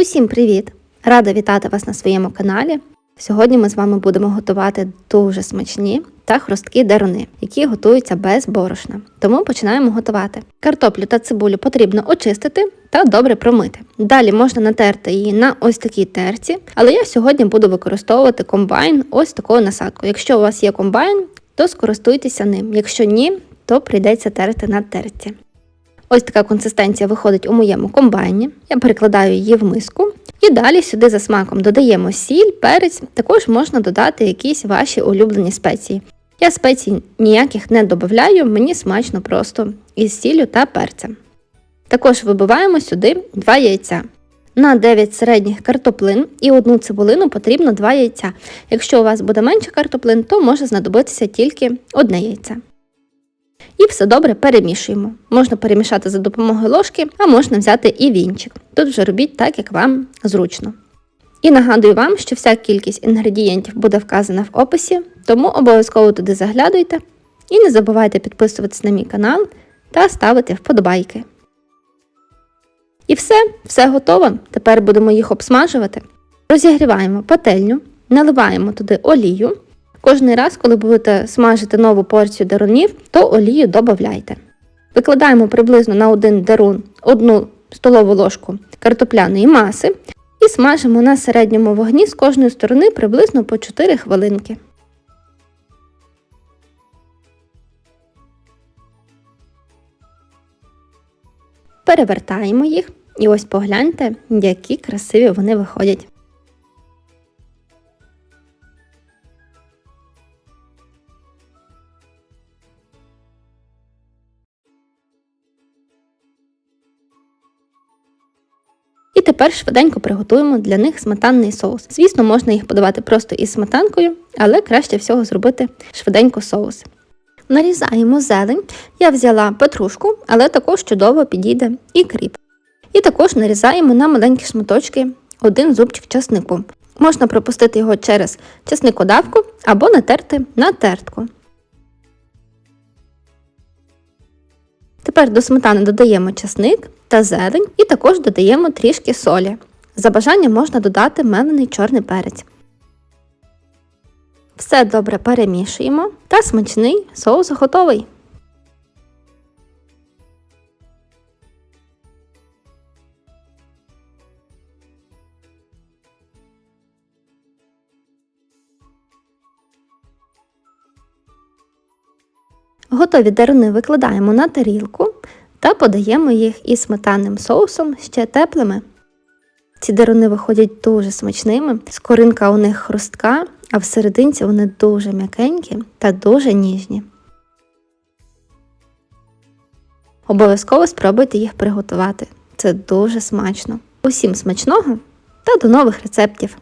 Усім привіт! Рада вітати вас на своєму каналі. Сьогодні ми з вами будемо готувати дуже смачні та хрусткі деруни, які готуються без борошна. Тому починаємо готувати. Картоплю та цибулю потрібно очистити та добре промити. Далі можна натерти її на ось такій терці, але я сьогодні буду використовувати комбайн ось такою насадкою. Якщо у вас є комбайн, то скористуйтеся ним. Якщо ні, то прийдеться терти на терці. Ось така консистенція виходить у моєму комбайні. Я перекладаю її в миску. І далі сюди за смаком додаємо сіль, перець, також можна додати якісь ваші улюблені спеції. Я спецій ніяких не додаю, мені смачно просто із сіллю та перцем. Також вибиваємо сюди 2 яйця. На 9 середніх картоплин і одну цибулину потрібно 2 яйця. Якщо у вас буде менше картоплин, то може знадобитися тільки одне яйце. І все добре перемішуємо. Можна перемішати за допомогою ложки, а можна взяти і вінчик. Тут вже робіть так, як вам зручно. І нагадую вам, що вся кількість інгредієнтів буде вказана в описі, тому обов'язково туди заглядуйте. І не забувайте підписуватися на мій канал та ставити вподобайки. І все, все готово. Тепер будемо їх обсмажувати. Розігріваємо пательню, наливаємо туди олію. Кожний раз, коли будете смажити нову порцію дарунів, то олію додавайте. Викладаємо приблизно на один дарун одну столову ложку картопляної маси і смажимо на середньому вогні з кожної сторони приблизно по 4 хвилинки. Перевертаємо їх і ось погляньте, які красиві вони виходять. Тепер швиденько приготуємо для них сметанний соус. Звісно, можна їх подавати просто із сметанкою, але краще всього зробити швиденько соус. Нарізаємо зелень. Я взяла петрушку, але також чудово підійде і кріп. І також нарізаємо на маленькі шматочки один зубчик часнику. Можна пропустити його через часникодавку або натерти на тертку. Тепер до сметани додаємо часник та зелень і також додаємо трішки солі. За бажанням можна додати мелений чорний перець. Все добре перемішуємо та смачний соус готовий. Готові деруни викладаємо на тарілку та подаємо їх із сметанним соусом ще теплими. Ці деруни виходять дуже смачними, скоринка у них хрустка, а всерединці вони дуже м'якенькі та дуже ніжні. Обов'язково спробуйте їх приготувати. Це дуже смачно. Усім смачного та до нових рецептів!